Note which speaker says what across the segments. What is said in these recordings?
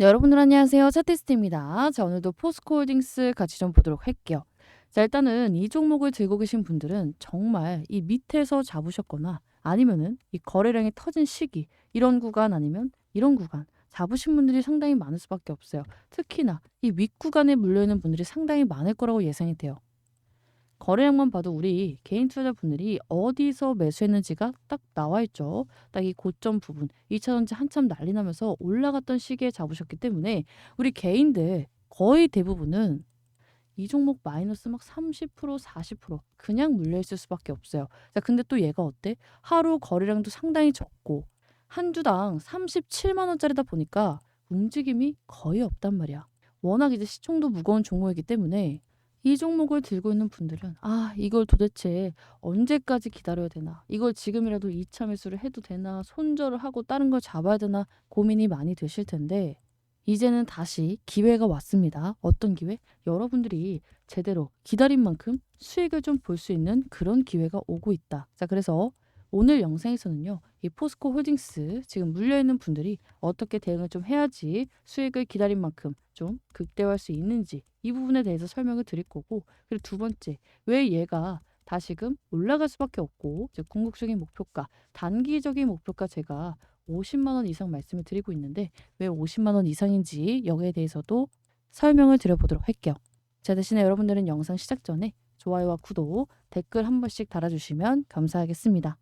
Speaker 1: 네, 여러분들 안녕하세요. 차티스트입니다. 자, 오늘도 포스코홀딩스 같이 좀 보도록 할게요. 자, 일단은 이 종목을 들고 계신 분들은 정말 이 밑에서 잡으셨거나 아니면은 이 거래량이 터진 시기 이런 구간 아니면 이런 구간 잡으신 분들이 상당히 많을 수밖에 없어요. 특히나 이 윗구간에 물려있는 분들이 상당히 많을 거라고 예상이 돼요. 거래량만 봐도 우리 개인 투자자분들이 어디서 매수했는지가 딱 나와 있죠. 딱 이 고점 부분 2차 전지 한참 난리 나면서 올라갔던 시기에 잡으셨기 때문에 우리 개인들 거의 대부분은 이 종목 마이너스 막 30% 40% 그냥 물려 있을 수밖에 없어요. 자, 근데 또 얘가 어때? 하루 거래량도 상당히 적고 한 주당 37만 원짜리다 보니까 움직임이 거의 없단 말이야. 워낙 이제 시총도 무거운 종목이기 때문에 이 종목을 들고 있는 분들은 아, 이걸 도대체 언제까지 기다려야 되나? 이걸 지금이라도 2 차 매수를 해도 되나? 손절을 하고 다른 걸 잡아야 되나? 고민이 많이 되실 텐데 이제는 다시 기회가 왔습니다. 어떤 기회? 여러분들이 제대로 기다린 만큼 수익을 좀 볼 수 있는 그런 기회가 오고 있다. 자, 그래서 오늘 영상에서는요, 이 포스코 홀딩스 지금 물려있는 분들이 어떻게 대응을 좀 해야지 수익을 기다린 만큼 좀 극대화할 수 있는지 이 부분에 대해서 설명을 드릴 거고, 그리고 두 번째, 왜 얘가 다시금 올라갈 수밖에 없고, 즉 궁극적인 목표가, 단기적인 목표가 제가 50만 원 이상 말씀을 드리고 있는데 왜 50만 원 이상인지 여기에 대해서도 설명을 드려보도록 할게요. 자, 대신에 여러분들은 영상 시작 전에 좋아요와 구독, 댓글 한 번씩 달아주시면 감사하겠습니다.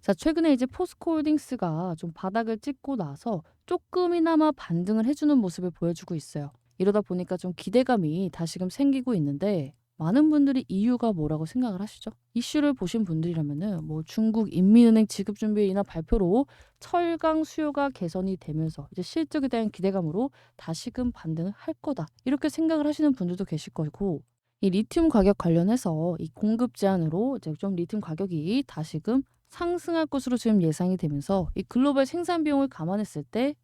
Speaker 1: 자, 최근에 이제 포스코홀딩스가 좀 바닥을 찍고 나서 조금이나마 반등을 해주는 모습을 보여주고 있어요. 이러다 보니까 좀 기대감이 다시금 생기고 있는데 많은 분들이 이유가 뭐라고 생각을 하시죠? 이슈를 보신 분들이라면은 뭐 중국 인민은행 지급 준비 인하 발표로 철강 수요가 개선이 되면서 이제 실적에 대한 기대감으로 다시금 반등을 할 거다. 이렇게 생각을 하시는 분들도 계실 거고 이 리튬 가격 관련해서 이 공급 제한으로 이제 좀 리튬 가격이 다시금 상승할 것으로 지금 예상이 되면서 이 글로벌 생산 비용을 감안했을 때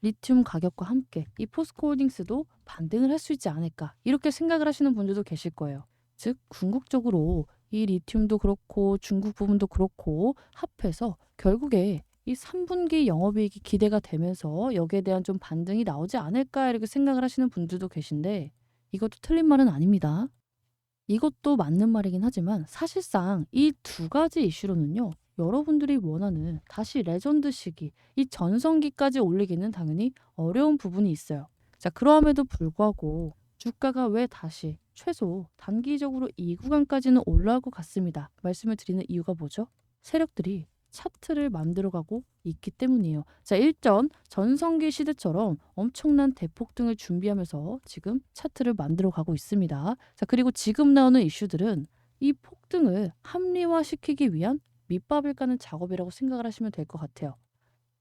Speaker 1: 리튬 가격과 함께 이 포스코홀딩스도 반등을 할 수 있지 않을까 이렇게 생각을 하시는 분들도 계실 거예요. 즉 궁극적으로 이 리튬도 그렇고 중국 부분도 그렇고 합해서 결국에 이 3분기 영업이익이 기대가 되면서 여기에 대한 좀 반등이 나오지 않을까 이렇게 생각을 하시는 분들도 계신데 이것도 틀린 말은 아닙니다. 이것도 맞는 말이긴 하지만 사실상 이 두 가지 이슈로는요. 여러분들이 원하는 다시 레전드 시기, 이 전성기까지 올리기는 당연히 어려운 부분이 있어요. 자, 그럼에도 불구하고 주가가 왜 다시 최소 단기적으로 이 구간까지는 올라올 것 같습니다. 말씀을 드리는 이유가 뭐죠? 세력들이 차트를 만들어가고 있기 때문이에요. 자, 일전 전성기 시대처럼 엄청난 대폭등을 준비하면서 지금 차트를 만들어가고 있습니다. 자, 그리고 지금 나오는 이슈들은 이 폭등을 합리화시키기 위한 밑밥을 까는 작업이라고 생각을 하시면 될 것 같아요.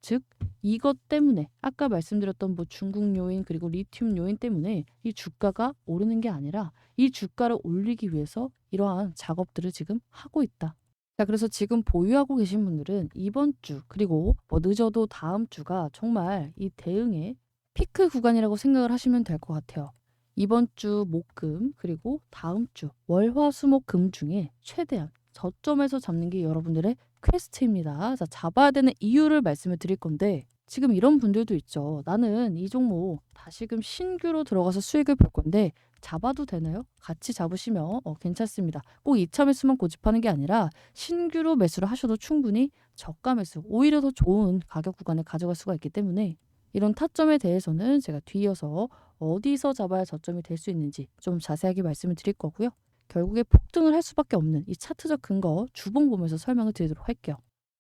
Speaker 1: 즉 이것 때문에 아까 말씀드렸던 뭐 중국 요인 그리고 리튬 요인 때문에 이 주가가 오르는 게 아니라 이 주가를 올리기 위해서 이러한 작업들을 지금 하고 있다. 자, 그래서 지금 보유하고 계신 분들은 이번 주 그리고 뭐 늦어도 다음 주가 정말 이 대응의 피크 구간이라고 생각을 하시면 될 것 같아요. 이번 주 목금 그리고 다음 주 월화수목금 중에 최대한 저점에서 잡는 게 여러분들의 퀘스트입니다. 자, 잡아야 되는 이유를 말씀을 드릴 건데 지금 이런 분들도 있죠. 나는 이 종목 다시금 신규로 들어가서 수익을 볼 건데 잡아도 되나요? 같이 잡으시면 어, 괜찮습니다. 꼭 2차 매수만 고집하는 게 아니라 신규로 매수를 하셔도 충분히 저가 매수, 오히려 더 좋은 가격 구간에 가져갈 수가 있기 때문에 이런 타점에 대해서는 제가 뒤이어서 어디서 잡아야 저점이 될 수 있는지 좀 자세하게 말씀을 드릴 거고요. 결국에 폭등을 할 수밖에 없는 이 차트적 근거 주봉 보면서 설명을 드리도록 할게요.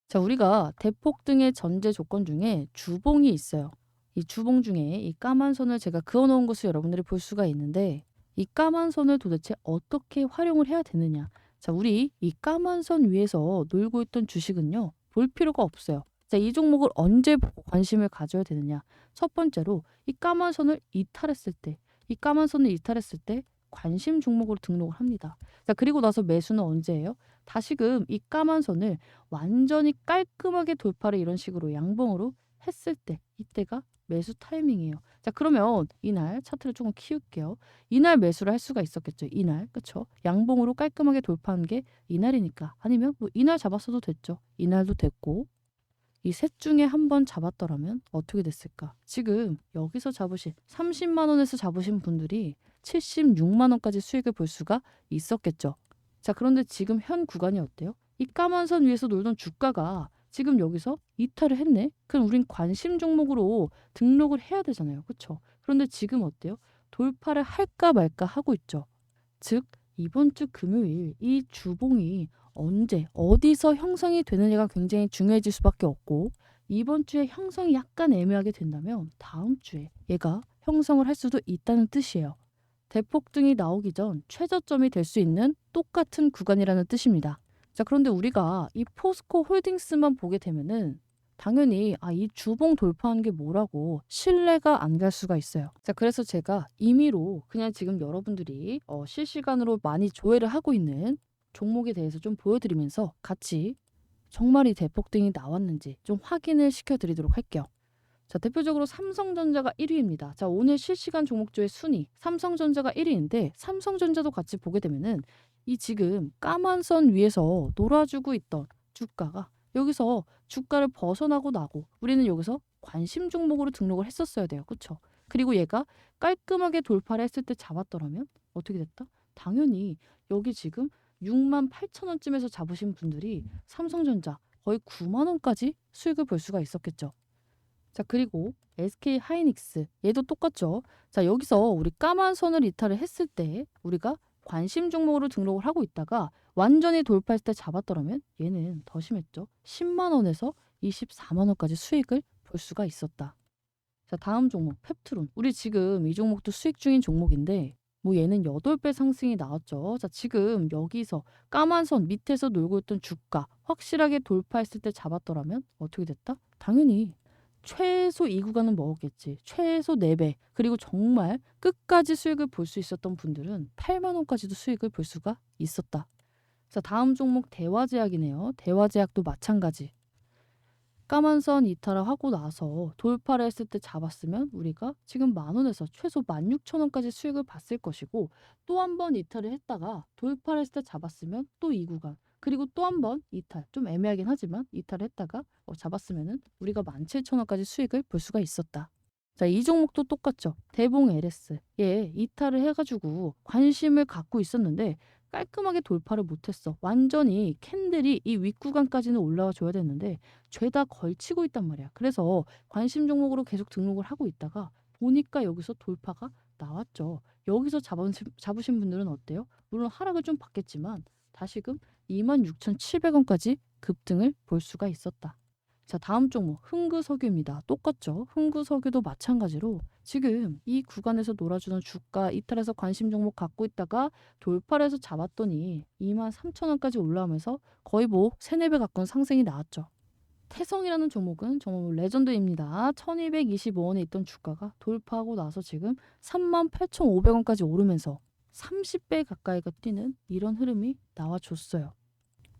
Speaker 1: 자, 우리가 대폭등의 전제 조건 중에 주봉이 있어요. 이 주봉 중에 이 까만 선을 제가 그어 놓은 것을 여러분들이 볼 수가 있는데 이 까만 선을 도대체 어떻게 활용을 해야 되느냐. 자, 우리 이 까만 선 위에서 놀고 있던 주식은요. 볼 필요가 없어요. 자, 이 종목을 언제 보고 관심을 가져야 되느냐. 첫 번째로 이 까만 선을 이탈했을 때, 이 까만 선을 이탈했을 때 관심 종목으로 등록을 합니다. 자, 그리고 나서 매수는 언제예요? 다시금 이 까만 선을 완전히 깔끔하게 돌파를 이런 식으로 양봉으로 했을 때 이때가 매수 타이밍이에요. 자, 그러면 이날 차트를 조금 키울게요. 이날 매수를 할 수가 있었겠죠. 이날. 그쵸 양봉으로 깔끔하게 돌파한 게 이날이니까. 아니면 뭐 이날 잡았어도 됐죠. 이날도 됐고. 이 셋 중에 한 번 잡았더라면 어떻게 됐을까? 지금 여기서 잡으신 30만 원에서 잡으신 분들이 76만 원까지 수익을 볼 수가 있었겠죠. 자, 그런데 지금 현 구간이 어때요? 이 까만 선 위에서 놀던 주가가 지금 여기서 이탈을 했네. 그럼 우린 관심 종목으로 등록을 해야 되잖아요. 그렇죠? 그런데 지금 어때요? 돌파를 할까 말까 하고 있죠. 즉 이번 주 금요일 이 주봉이 언제 어디서 형성이 되느냐가 굉장히 중요해질 수밖에 없고 이번 주에 형성이 약간 애매하게 된다면 다음 주에 얘가 형성을 할 수도 있다는 뜻이에요. 대폭등이 나오기 전 최저점이 될 수 있는 똑같은 구간이라는 뜻입니다. 자, 그런데 우리가 이 포스코 홀딩스만 보게 되면은 당연히 아, 이 주봉 돌파한 게 뭐라고 신뢰가 안 갈 수가 있어요. 자, 그래서 제가 임의로 그냥 지금 여러분들이 어, 실시간으로 많이 조회를 하고 있는 종목에 대해서 좀 보여드리면서 같이 정말 이 대폭등이 나왔는지 좀 확인을 시켜드리도록 할게요. 자, 대표적으로 삼성전자가 1위입니다. 자, 오늘 실시간 종목조의 순위 삼성전자가 1위인데 삼성전자도 같이 보게 되면은 이 지금 까만 선 위에서 놀아주고 있던 주가가 여기서 주가를 벗어나고 나고 우리는 여기서 관심 종목으로 등록을 했었어야 돼요. 그렇죠? 그리고 얘가 깔끔하게 돌파를 했을 때 잡았더라면 어떻게 됐다? 당연히 여기 지금 6만 8천 원쯤에서 잡으신 분들이 삼성전자 거의 9만 원까지 수익을 볼 수가 있었겠죠. 자, 그리고 SK 하이닉스 얘도 똑같죠. 자, 여기서 우리 까만 선을 이탈을 했을 때 우리가 관심 종목으로 등록을 하고 있다가 완전히 돌파했을 때 잡았더라면 얘는 더 심했죠. 10만 원에서 24만 원까지 수익을 볼 수가 있었다. 자, 다음 종목 펩트론. 우리 지금 이 종목도 수익 중인 종목인데 뭐 얘는 8배 상승이 나왔죠. 자, 지금 여기서 까만 선 밑에서 놀고 있던 주가 확실하게 돌파했을 때 잡았더라면 어떻게 됐다? 당연히 최소 이 구간은 먹었겠지. 최소 4배. 그리고 정말 끝까지 수익을 볼 수 있었던 분들은 8만 원까지도 수익을 볼 수가 있었다. 자, 다음 종목 대화제약이네요. 대화제약도 마찬가지. 까만 선 이탈을 하고 나서 돌파를 했을 때 잡았으면 우리가 지금 만 원에서 최소 16,000원까지 수익을 봤을 것이고 또 한 번 이탈을 했다가 돌파를 했을 때 잡았으면 또 이 구간 그리고 또 한 번 이탈 좀 애매하긴 하지만 이탈을 했다가 어, 잡았으면은 우리가 17,000원까지 수익을 볼 수가 있었다. 자, 이 종목도 똑같죠. 대봉 LS. 얘 이탈을 해가지고 관심을 갖고 있었는데 깔끔하게 돌파를 못했어. 완전히 캔들이 이 윗구간까지는 올라와 줘야 되는데 죄다 걸치고 있단 말이야. 그래서 관심 종목으로 계속 등록을 하고 있다가 보니까 여기서 돌파가 나왔죠. 여기서 잡으신, 잡으신 분들은 어때요? 물론 하락을 좀 받겠지만 다시금 26,700원까지 급등을 볼 수가 있었다. 자, 다음 종목 흥구석유입니다. 똑같죠? 흥구석유도 마찬가지로 지금 이 구간에서 놀아주는 주가 이탈해서 관심 종목 갖고 있다가 돌파를 해서 잡았더니 23,000원까지 올라오면서 거의 뭐 3, 4배 가까운 상승이 나왔죠. 태성이라는 종목은 정말 레전드입니다. 1225원에 있던 주가가 돌파하고 나서 지금 38,500원까지 오르면서 30배 가까이가 뛰는 이런 흐름이 나와줬어요.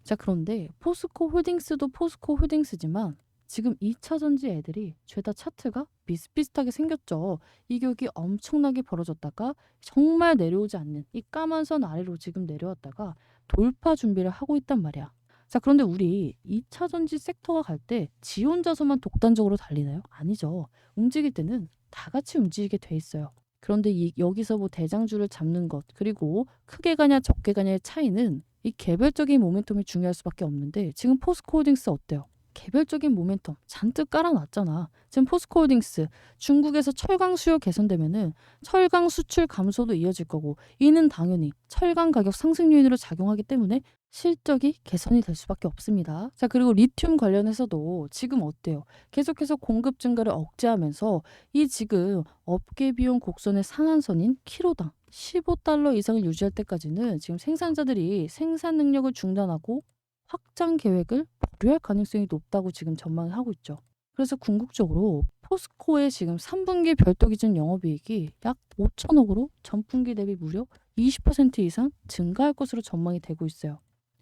Speaker 1: 자, 그런데 포스코 홀딩스도 포스코 홀딩스지만 지금 2차 전지 애들이 죄다 차트가 비슷비슷하게 생겼죠. 이 격이 엄청나게 벌어졌다가 정말 내려오지 않는 이 까만 선 아래로 지금 내려왔다가 돌파 준비를 하고 있단 말이야. 자, 그런데 우리 2차 전지 섹터가 갈 때 지 혼자서만 독단적으로 달리나요? 아니죠. 움직일 때는 다 같이 움직이게 돼 있어요. 그런데 이, 여기서 뭐 대장주를 잡는 것 그리고 크게 가냐 적게 가냐의 차이는 이 개별적인 모멘텀이 중요할 수밖에 없는데 지금 포스코홀딩스 어때요? 개별적인 모멘텀 잔뜩 깔아놨잖아. 지금 포스코홀딩스 중국에서 철강 수요 개선되면은 철강 수출 감소도 이어질 거고 이는 당연히 철강 가격 상승 요인으로 작용하기 때문에 실적이 개선이 될 수밖에 없습니다. 자 그리고 리튬 관련해서도 지금 어때요? 계속해서 공급 증가를 억제하면서 이 지금 업계 비용 곡선의 상한선인 키로당 15달러 이상을 유지할 때까지는 지금 생산자들이 생산 능력을 중단하고 확장 계획을 보류할 가능성이 높다고 지금 전망을 하고 있죠. 그래서 궁극적으로 포스코의 지금 3분기 별도 기준 영업이익이 약 5천억으로 전분기 대비 무려 20% 이상 증가할 것으로 전망이 되고 있어요.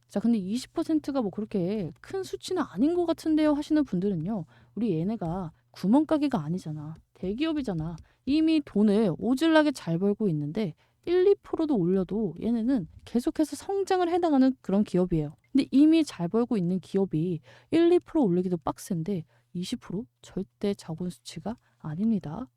Speaker 1: 자, 근데 20%가 뭐 그렇게 큰 수치는 아닌 것 같은데요 하시는 분들은요. 우리 얘네가 구멍가게가 아니잖아. 대기업이잖아. 이미 돈을 오질나게 잘 벌고 있는데 1, 2%도 올려도 얘네는 계속해서 성장을 해 나가는 그런 기업이에요. 근데 이미 잘 벌고 있는 기업이 1, 2% 올리기도 빡센데 20% 절대 적은 수치가 아닙니다.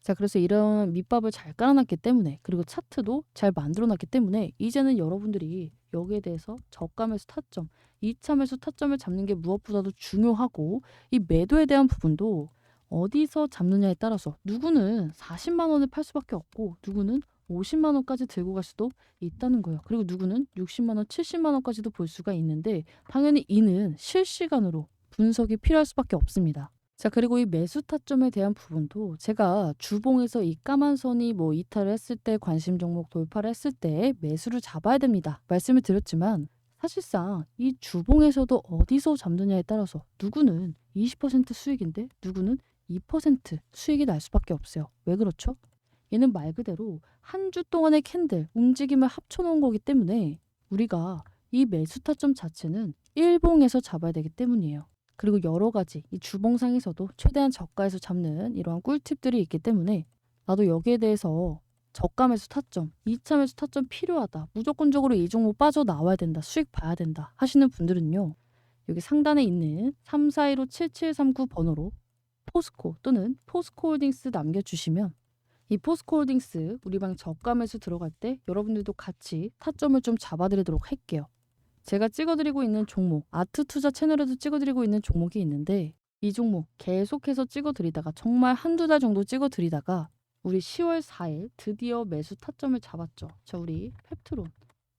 Speaker 1: 자, 그래서 이런 밑밥을 잘 깔아놨기 때문에 그리고 차트도 잘 만들어놨기 때문에 이제는 여러분들이 여기에 대해서 저가 매수 타점, 2차 매수 타점을 잡는 게 무엇보다도 중요하고 이 매도에 대한 부분도 어디서 잡느냐에 따라서 누구는 40만 원에 팔 수밖에 없고 누구는 50만 원까지 들고 갈 수도 있다는 거예요. 그리고 누구는 60만 원, 70만 원까지도 볼 수가 있는데 당연히 이는 실시간으로 분석이 필요할 수밖에 없습니다. 자, 그리고 이 매수 타점에 대한 부분도 제가 주봉에서 이 까만 선이 뭐 이탈을 했을 때 관심 종목 돌파를 했을 때 매수를 잡아야 됩니다. 말씀을 드렸지만 사실상 이 주봉에서도 어디서 잡느냐에 따라서 누구는 20% 수익인데 누구는 2% 수익이 날 수밖에 없어요. 왜 그렇죠? 얘는 말 그대로 한 주 동안의 캔들 움직임을 합쳐놓은 거기 때문에 우리가 이 매수 타점 자체는 일봉에서 잡아야 되기 때문이에요. 그리고 여러 가지 이 주봉상에서도 최대한 저가에서 잡는 이러한 꿀팁들이 있기 때문에 나도 여기에 대해서 저가 매수 타점, 2차 매수 타점 필요하다. 무조건적으로 이 종목 빠져나와야 된다. 수익 봐야 된다. 하시는 분들은요. 여기 상단에 있는 3415-7739 번호로 포스코 또는 포스코홀딩스 남겨주시면 이 포스코홀딩스 우리 방 저가 매수 들어갈 때 여러분들도 같이 타점을 좀 잡아드리도록 할게요. 제가 찍어드리고 있는 종목 아트 투자 채널에도 찍어드리고 있는 종목이 있는데 이 종목 계속해서 찍어드리다가 정말 한두 달 정도 찍어드리다가 우리 10월 4일 드디어 매수 타점을 잡았죠. 자 우리 펩트론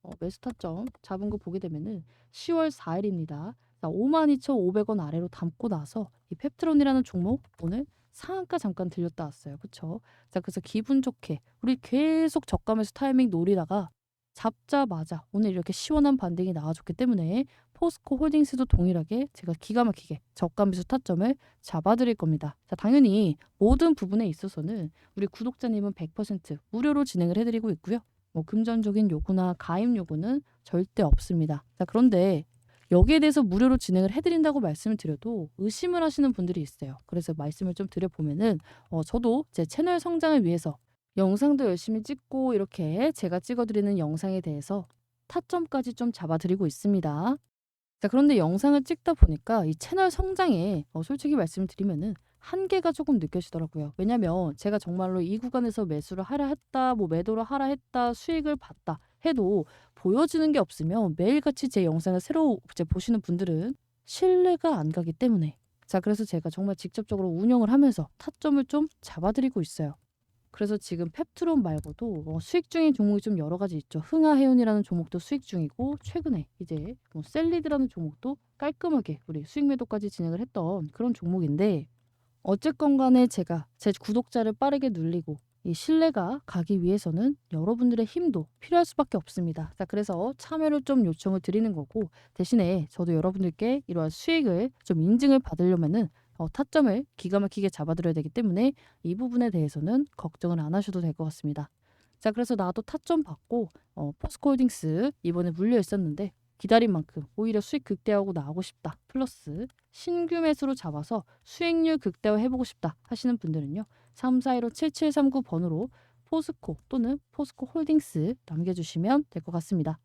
Speaker 1: 어, 매수 타점 잡은 거 보게 되면은 10월 4일입니다. 52,500원 아래로 담고 나서 이 펩트론이라는 종목 오늘 상한가 잠깐 들렸다 왔어요. 그쵸? 자 그래서 기분 좋게 우리 계속 매수 타이밍 노리다가 잡자마자 오늘 이렇게 시원한 반등이 나와줬기 때문에 포스코 홀딩스도 동일하게 제가 기가 막히게 저가 매수 타점을 잡아드릴 겁니다. 자, 당연히 모든 부분에 있어서는 우리 구독자님은 100% 무료로 진행을 해드리고 있고요. 뭐 금전적인 요구나 가입 요구는 절대 없습니다. 자, 그런데 여기에 대해서 무료로 진행을 해드린다고 말씀을 드려도 의심을 하시는 분들이 있어요. 그래서 말씀을 좀 드려보면은 어, 저도 제 채널 성장을 위해서 영상도 열심히 찍고 이렇게 제가 찍어드리는 영상에 대해서 타점까지 좀 잡아드리고 있습니다. 자, 그런데 영상을 찍다 보니까 이 채널 성장에 어, 솔직히 말씀드리면은 한계가 조금 느껴지더라고요. 왜냐면 제가 정말로 이 구간에서 매수를 하라 했다, 뭐 매도를 하라 했다, 수익을 봤다 해도 보여지는 게 없으면 매일같이 제 영상을 새로 이제 보시는 분들은 신뢰가 안 가기 때문에 자, 그래서 제가 정말 직접적으로 운영을 하면서 타점을 좀 잡아드리고 있어요. 그래서 지금 펩트론 말고도 어, 수익 중인 종목이 좀 여러 가지 있죠. 흥하해운이라는 종목도 수익 중이고 최근에 이제 뭐 셀리드라는 종목도 깔끔하게 우리 수익 매도까지 진행을 했던 그런 종목인데 어쨌건 간에 제가 제 구독자를 빠르게 눌리고 이 신뢰가 가기 위해서는 여러분들의 힘도 필요할 수밖에 없습니다. 자, 그래서 참여를 좀 요청을 드리는 거고 대신에 저도 여러분들께 이러한 수익을 좀 인증을 받으려면은 어, 타점을 기가 막히게 잡아드려야 되기 때문에 이 부분에 대해서는 걱정을 안 하셔도 될 것 같습니다. 자, 그래서 나도 타점 받고 어, 포스코홀딩스 이번에 물려 있었는데 기다린 만큼 오히려 수익 극대화하고 나오고 싶다. 플러스 신규 매수로 잡아서 수익률 극대화 해보고 싶다 하시는 분들은요. 3415-7739 번호로 포스코 또는 포스코 홀딩스 남겨주시면 될 것 같습니다.